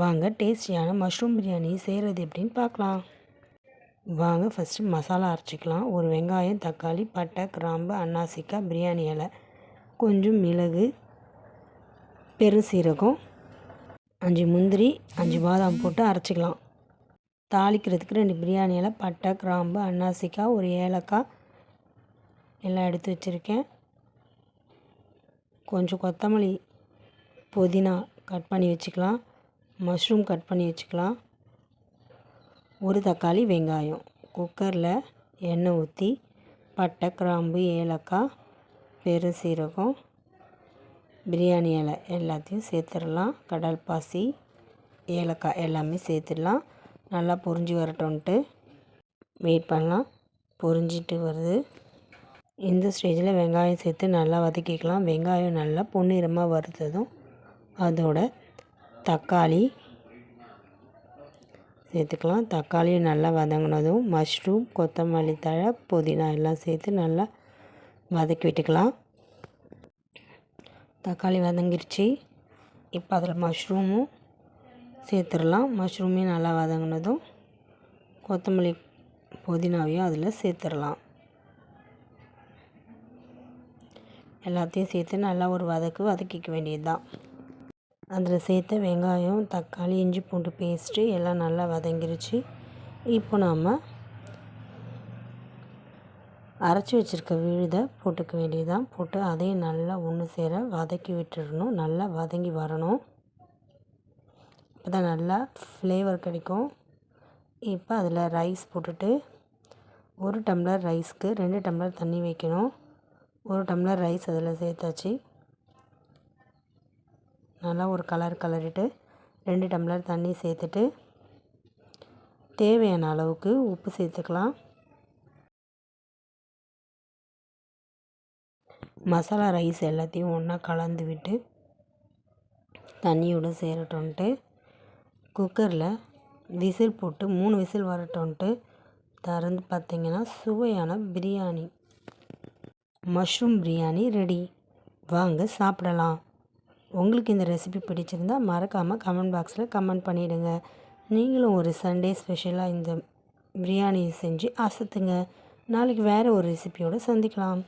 வாங்க டேஸ்டியான மஷ்ரூம் பிரியாணி செய்கிறது எப்படின்னு பார்க்கலாம். வாங்க ஃபஸ்ட்டு மசாலா அரைச்சிக்கலாம். ஒரு வெங்காயம் தக்காளி பட்டை கிராம்பு அன்னாசிக்காய் பிரியாணி இலை கொஞ்சம் மிளகு பெருசீரகம் அஞ்சு முந்திரி அஞ்சு பாதாம் போட்டு அரைச்சிக்கலாம். தாளிக்கிறதுக்கு ரெண்டு பிரியாணி இலை பட்டை கிராம்பு அன்னாசிக்காய் ஒரு ஏலக்காய் எல்லாம் எடுத்து வச்சுருக்கேன். கொஞ்சம் கொத்தமல்லி புதினா கட் பண்ணி வச்சுக்கலாம். மஷ்ரூம் கட் பண்ணி வச்சுக்கலாம். ஒரு தக்காளி வெங்காயம். குக்கரில் எண்ணெய் ஊற்றி பட்டை கிராம்பு ஏலக்காய் பெருசீரகம் பிரியாணி இலை எல்லாத்தையும் சேர்த்துடலாம். கடல் பாசி ஏலக்காய் எல்லாமே சேர்த்துடலாம். நல்லா பொரிஞ்சு வரட்டும்ன்ட்டு வெயிட் பண்ணலாம். பொறிஞ்சிட்டு வருது. இந்த ஸ்டேஜில் வெங்காயம் சேர்த்து நல்லா வதக்கிக்கலாம். வெங்காயம் நல்லா பொன்னிறமாக வறுத்ததும் அதோட தக்காளி. சேர்த்துக்கலாம். தக்காளியை நல்லா வதங்கினதும் மஷ்ரூம் கொத்தமல்லி தழை புதினா எல்லாம் சேர்த்து நல்லா வதக்கி விட்டுக்கலாம். தக்காளி வதங்கிருச்சு. இப்போ அதில் மஷ்ரூமும் சேர்த்துடலாம். மஷ்ரூமையும் நல்லா வதங்கினதும் கொத்தமல்லி புதினாவையும் அதில் சேர்த்துடலாம். எல்லாத்தையும் சேர்த்து நல்லா ஒரு வதக்கு வதக்கிக்க வேண்டியது தான் அதில் சேர்த்த வெங்காயம் தக்காளி இஞ்சி பூண்டு பேஸ்ட்டு எல்லாம் நல்லா வதங்கிருச்சு. இப்போ நாம் அரைச்சி வச்சுருக்க விழுதை போட்டுக்க வேண்டியதான் போட்டு அதையும் நல்லா ஒன்று சேர வதக்கி விட்டுடணும் நல்லா வதங்கி வரணும். அப்போ தான் நல்லா ஃப்ளேவர் கிடைக்கும். இப்போ அதில் ரைஸ் போட்டுட்டு ஒரு டம்ளர் ரைஸ்க்கு ரெண்டு டம்ளர் தண்ணி வைக்கணும். ஒரு டம்ளர் ரைஸ் அதில் சேர்த்தாச்சு. நல்லா ஒரு கலர் கலரிட்டு ரெண்டு டம்ளர் தண்ணி சேர்த்துட்டு தேவையான அளவுக்கு உப்பு சேர்த்துக்கலாம். மசாலா ரைஸ் எல்லாத்தையும் ஒன்றா கலந்து விட்டு தண்ணியோடு சேரட்டோன்ட்டு குக்கரில் விசில் போட்டு மூணு விசில் வரட்டோன்ட்டு திறந்து பார்த்திங்கன்னா சுவையான பிரியாணி. மஷ்ரூம் பிரியாணி ரெடி வாங்க சாப்பிடலாம். உங்களுக்கு இந்த ரெசிபி பிடிச்சிருந்தா மறக்காமல் கமெண்ட் பாக்ஸில் கமெண்ட் பண்ணிவிடுங்க நீங்களும் ஒரு சண்டே ஸ்பெஷலாக இந்த பிரியாணி செஞ்சு அசத்துங்க. நாளைக்கு வேறு ஒரு ரெசிபியோடு சந்திக்கலாம்.